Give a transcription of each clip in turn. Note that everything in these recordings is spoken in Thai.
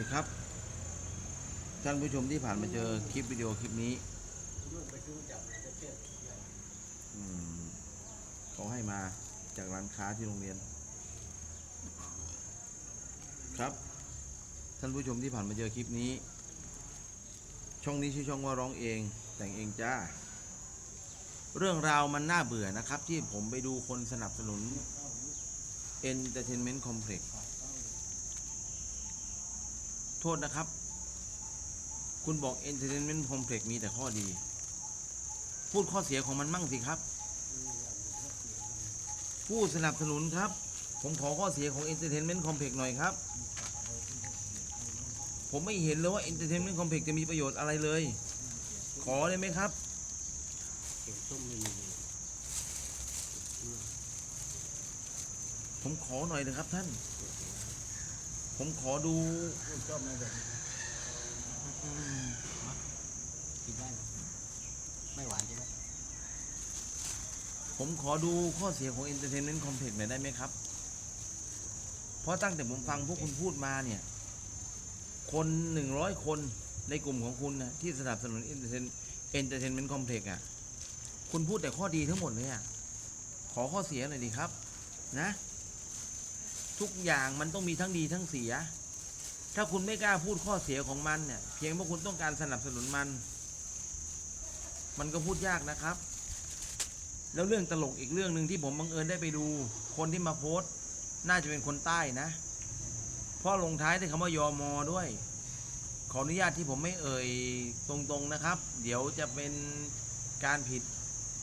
ดีครับ ท่านผู้ชมที่ผ่านมาเจอคลิปวิดีโอคลิปนี้เขาให้มาจากร้านค้าที่โรงเรียน ครับ ท่านผู้ชมที่ผ่านมาเจอคลิปนี้ ช่องนี้ชื่อช่องว่าร้องเอง แต่งเองจ้า เรื่องราวมันน่าเบื่อนะครับ ที่ผมไปดูคนสนับสนุน Entertainment Complex โทษนะครับ คุณบอก Entertainment Complex มีแต่ข้อดี พูดข้อเสียของมันมั่งสิครับ ผู้สนับสนุนครับ ผมขอข้อเสียของ Entertainment Complex หน่อยครับ ผมไม่เห็นเลยว่า Entertainment Complex จะมีประโยชน์อะไรเลย ขอได้ไหมครับเขียวส้มไม่มีผมขอหน่อยนะครับท่าน ผมขอดูส้มไม่เป็นกินได้ไหมไม่หวานใช่ไหมผมขอดูข้อเสียของ Entertainment Complex หน่อยได้ไหมครับ เพราะตั้งแต่ผมฟังพวกคุณพูดมาเนี่ย คนหนึ่งร้อยคนในกลุ่มของคุณนะที่สนับสนุน Entertainment Complex อะ คุณพูดแต่ข้อดีทั้งหมดเลยอะ ขอข้อเสียหน่อยดีครับ นะ ทุกอย่างมันต้องมีทั้งดีทั้งเสีย ถ้าคุณไม่กล้าพูดข้อเสียของมันเนี่ย เพียงเพราะคุณต้องการสนับสนุนมัน มันก็พูดยากนะครับ แล้วเรื่องตลกอีกเรื่องหนึ่งที่ผมบังเอิญได้ไปดู คนที่มาโพสต์น่าจะเป็นคนใต้นะ เพราะลงท้ายด้วยคำว่ายอมอด้วย ขออนุญาตที่ผมไม่เอ่ยตรงๆนะครับ เดี๋ยวจะเป็นการผิด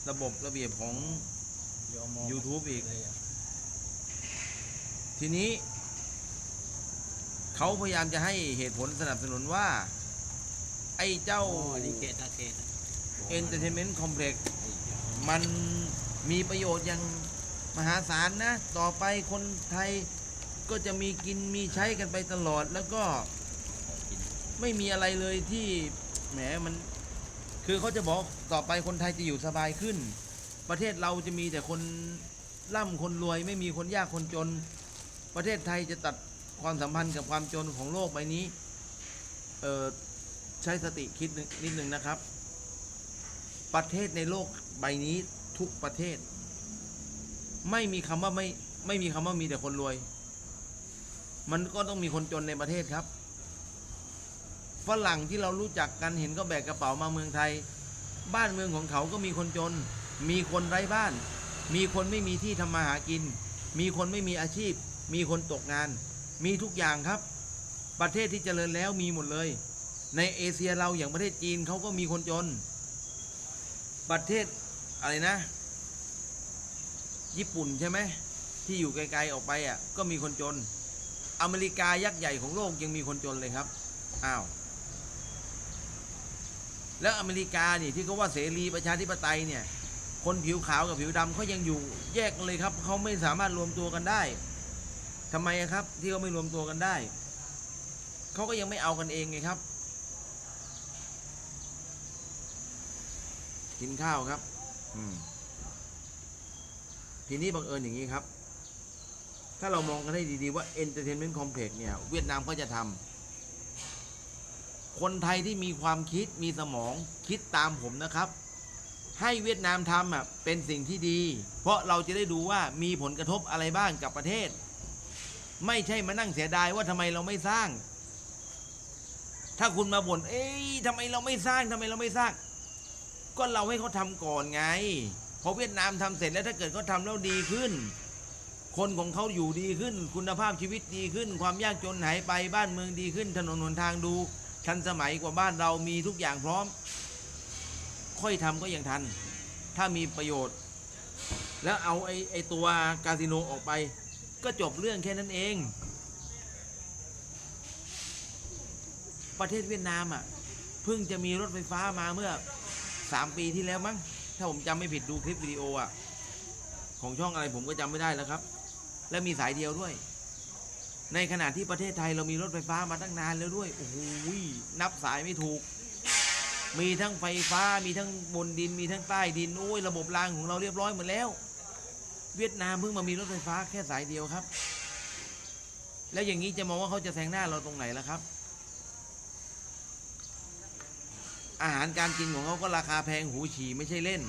ระบบระเบียบของยอมม YouTube อีกเลยอะ ทีนี้ เขาพยายามจะให้เหตุผลสนับสนุนว่า ไอ้เจ้าโอ้อันนี้เกตาเกต Entertainment Complex มันมีประโยชน์อย่างมหาศาลนะ ต่อไปคนไทยก็จะมีกินมีใช้กันไปตลอดแล้วก็ไม่มีอะไรเลยที่แหมมัน คือเขาจะบอกต่อไปคนไทยจะอยู่สบายขึ้น ประเทศเราจะมีแต่คนร่ำคนรวยไม่มีคนยากคนจน ประเทศไทยจะตัดความสัมพันธ์กับความจนของโลกใบนี้ใช้สติคิดนิดนึงนะครับ ประเทศในโลกใบนี้ทุกประเทศ ไม่มีคำว่าไม่ไม่มีคำว่ามีแต่คนรวย มันก็ต้องมีคนจนในประเทศครับฝรั่งที่เรารู้จักกันเห็นก็แบกกระเป๋ามาเมืองไทย บ้านเมืองของเขาก็มีคนจน มีคนไร้บ้าน มีคนไม่มีที่ทำมาหากิน มีคนไม่มีอาชีพ มีคนตกงาน มีทุกอย่างครับ ประเทศที่เจริญแล้วมีหมดเลย ในเอเชียเราอย่างประเทศจีนเขาก็มีคนจน ประเทศอะไรนะ ญี่ปุ่นใช่ไหมที่อยู่ไกลๆออกไปอะก็มีคนจน อเมริกายักษ์ใหญ่ของโลกยังมีคนจนเลยครับอ้าวแล้วอเมริกานี่ที่เขาว่าเสรีประชาธิปไตยเนี่ยคนผิวขาวกับผิวดำเขายังอยู่แยกเลยครับเขาไม่สามารถรวมตัวกันได้ ทำไมครับ ที่เขาไม่รวมตัวกันได้ เขาก็ยังไม่เอากันเองไงครับ กินข้าวครับ อืมทีนี้บังเอิญอย่างนี้ครับ ถ้าเรามองกันให้ดีๆว่า Entertainment Complex เนี่ย เวียดนามก็จะทำคนไทยที่มีความคิดมีสมองคิดตามผมนะครับ ให้เวียดนามทำอะเป็นสิ่งที่ดี เพราะเราจะได้ดูว่ามีผลกระทบอะไรบ้างกับประเทศ ไม่ใช่มานั่งเสียดายว่าทำไมเราไม่สร้าง ถ้าคุณมาบ่นเอ้ยทำไมเราไม่สร้างทำไมเราไม่สร้าง ก็เราให้เขาทำก่อนไงพอเวียดนามทำเสร็จแล้วถ้าเกิดเขาทำแล้วดีขึ้น คนของเขาอยู่ดีขึ้น คุณภาพชีวิตดีขึ้น ความยากจนหายไปบ้านเมืองดีขึ้น ถนนหนทางดู ทันสมัยกว่าบ้านเรามีทุกอย่างพร้อม ค่อยทำก็ยังทัน ถ้ามีประโยชน์ แล้วเอาไอ้ไอ้ตัวคาสิโนออกไป ก็จบเรื่องแค่นั้นเอง ประเทศเวียดนามอะเพิ่งจะมีรถไฟฟ้ามาเมื่อสามปีที่แล้วมั้ง ถ้าผมจำไม่ผิดดูคลิปวิดีโออะ ของช่องอะไรผมก็จำไม่ได้แล้วครับ และมีสายเดียวด้วย ในขณะที่ประเทศไทยเรามีรถไฟฟ้ามาตั้งนานแล้วด้วยโอ้โหนับสายไม่ถูก มีทั้งไฟฟ้ามีทั้งบนดินมีทั้งใต้ดินโอ้ยระบบรางของเราเรียบร้อยหมดแล้ว เวียดนามเพิ่งมามีรถไฟฟ้าแค่สายเดียวครับ แล้วอย่างนี้จะมองว่าเขาจะแซงหน้าเราตรงไหนล่ะครับ อาหารการกินของเขาก็ราคาแพงหูฉี่ไม่ใช่เล่น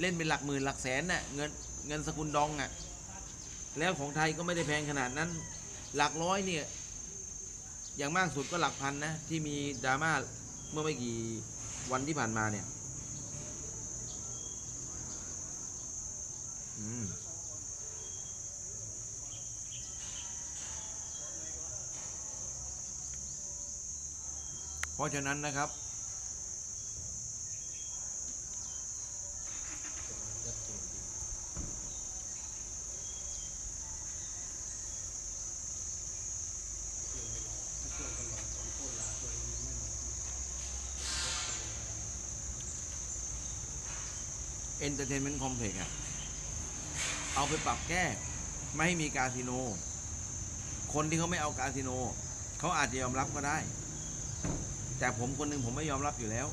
เล่นเป็นหลักหมื่นหลักแสนน่ะเงินเงินสกุลดองอะ แล้วของไทยก็ไม่ได้แพงขนาดนั้น หลักร้อยเนี่ยอย่างมากสุดก็หลักพันนะที่มีดราม่าเมื่อไม่กี่วันที่ผ่านมาเนี่ย เพราะฉะนั้นนะครับเอนเตอร์เทนเมนต์คอมเพล็กซ์อะ เอาไปปรับแก้ ไม่ให้มีคาสิโน คนที่เขาไม่เอาคาสิโน เขาอาจจะยอมรับก็ได้ แต่ผมคนหนึ่งผมไม่ยอมรับอยู่แล้ว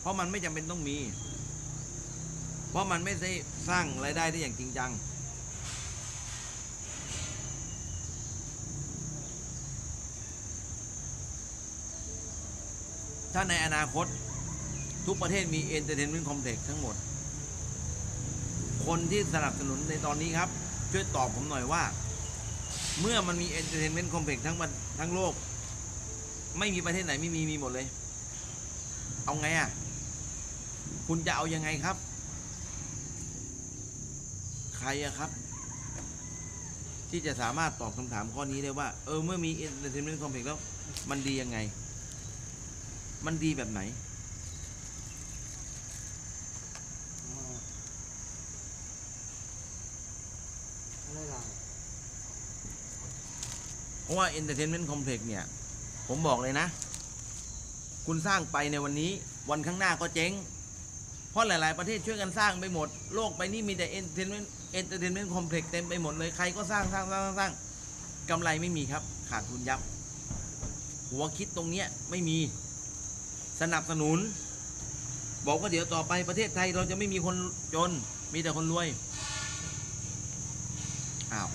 เพราะมันไม่จำเป็นต้องมี เพราะมันไม่ได้สร้างรายได้ได้อย่างจริงจังถ้าในอนาคตทุกประเทศมีเอนเตอร์เทนเมนต์คอมเพล็กซ์ทั้งหมด คนที่สนับสนุนในตอนนี้ครับ ช่วยตอบผมหน่อยว่า เมื่อมันมีเอนเตอร์เทนเมนต์คอมเพล็กซ์ทั้งประทั้งโลก ไม่มีประเทศไหนไม่มีมีหมดเลย เอาไงอะ คุณจะเอายังไงครับ ใครอะครับ ที่จะสามารถตอบคำถามข้อนี้ได้ว่า เออ เมื่อมี entertainment complex แล้ว มันดียังไง มันดีแบบไหน ไม่ได้ เพราะว่า entertainment complex เนี่ย ผมบอกเลยนะ คุณสร้างไปในวันนี้วันข้างหน้าก็เจ๊ง เพราะหลาย ๆ ประเทศช่วยกันสร้างไปหมด โลกไปนี่มีแต่ entertainment entertainment complex เต็มไปหมดเลย ใครก็สร้างสร้างสร้างสร้างสร้างกำไรไม่มีครับ ขาดทุนยับ หัวคิดตรงเนี้ยไม่มีสนับสนุน บอกว่าเดี๋ยวต่อไปประเทศไทยเราจะไม่มีคนจนมีแต่คนรวย อ้าว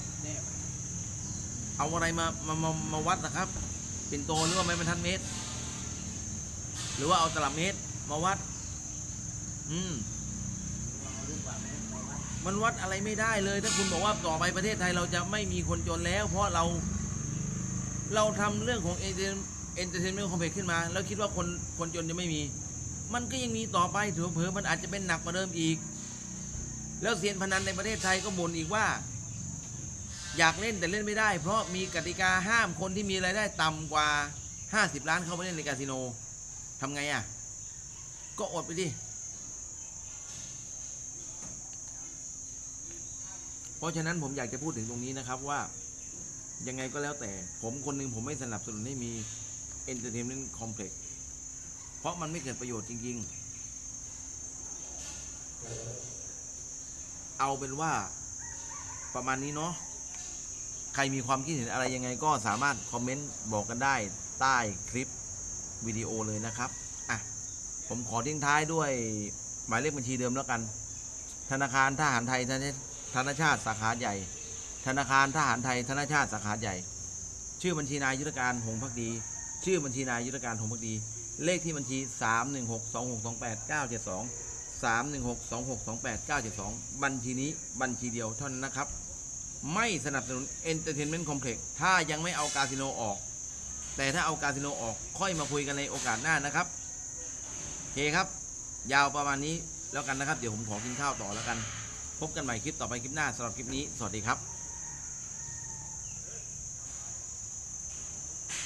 เอาอะไรมามามามาวัดนะครับปิ่นโตหรือว่าไม้บรรทัดเมตร หรือว่าเอาตลับเมตร มาวัด อืมมันวัดอะไรไม่ได้เลย ถ้าคุณบอกว่าต่อไปประเทศไทยเราจะไม่มีคนจนแล้ว เพราะเรา เราทำเรื่องของเอนเตอร์เทนเมนต์คอมเพล็กซ์ขึ้นมา แล้วคิดว่าคนคนจนจะไม่มี มันก็ยังมีต่อไปถือเผอมันอาจจะเป็นหนักกว่าเดิมอีก แล้วเซียนพนันในประเทศไทยก็บ่นอีกว่า อยากเล่นแต่เล่นไม่ได้ เพราะมีกติกาห้ามคนที่มีรายได้ต่ำกว่า 50 ล้านเข้าไปเล่นในคาสิโนทำไงอะ ก็อดไปดิเพราะฉะนั้นผมอยากจะพูดถึงตรงนี้นะครับว่ายังไงก็แล้วแต่ ผมคนหนึ่งผมไม่สนับสนุนให้มี Entertainment Complex เพราะมันไม่เกิดประโยชน์จริง ๆ เอาเป็นว่าประมาณนี้เนาะ รมีความคิดเห็นอะไรยังไงก็สามารถคอมเมนต์บอกกันได้ใต้คลิปวิดีโอเลยนะครับอะผมขอทิ้งท้ายด้วยหมายเลขบัญชีเดิมแล้วกัน ธนาคารทหารไทยธนชาติสาขาใหญ่ ธนาคารทหารไทยธนชาติสาขาใหญ่ ชื่อบัญชีนายยุทธการหงส์พักดี ชื่อบัญชีนายยุทธการหงส์พักดี เลขที่บัญชี 3 1 6 2 6 2 8 9 7 2 3 1 6 2 6 2 8 9 7 2 บัญชีนี้บัญชีเดียวเท่านั้นนะครับ ไม่สนับสนุนเอนเตอร์เทนเมนต์คอมเพล็กซ์ถ้ายังไม่เอาคาสิโนออก แต่ถ้าเอาคาสิโนออกค่อยมาคุยกันในโอกาสหน้านะครับโอเคครับ ยาวประมาณนี้แล้วกันนะครับ เดี๋ยวผมขอกินข้าวต่อแล้วกัน พบกันใหม่คลิปต่อไปคลิปหน้าสำหรับคลิปนี้ สวัสดีครับ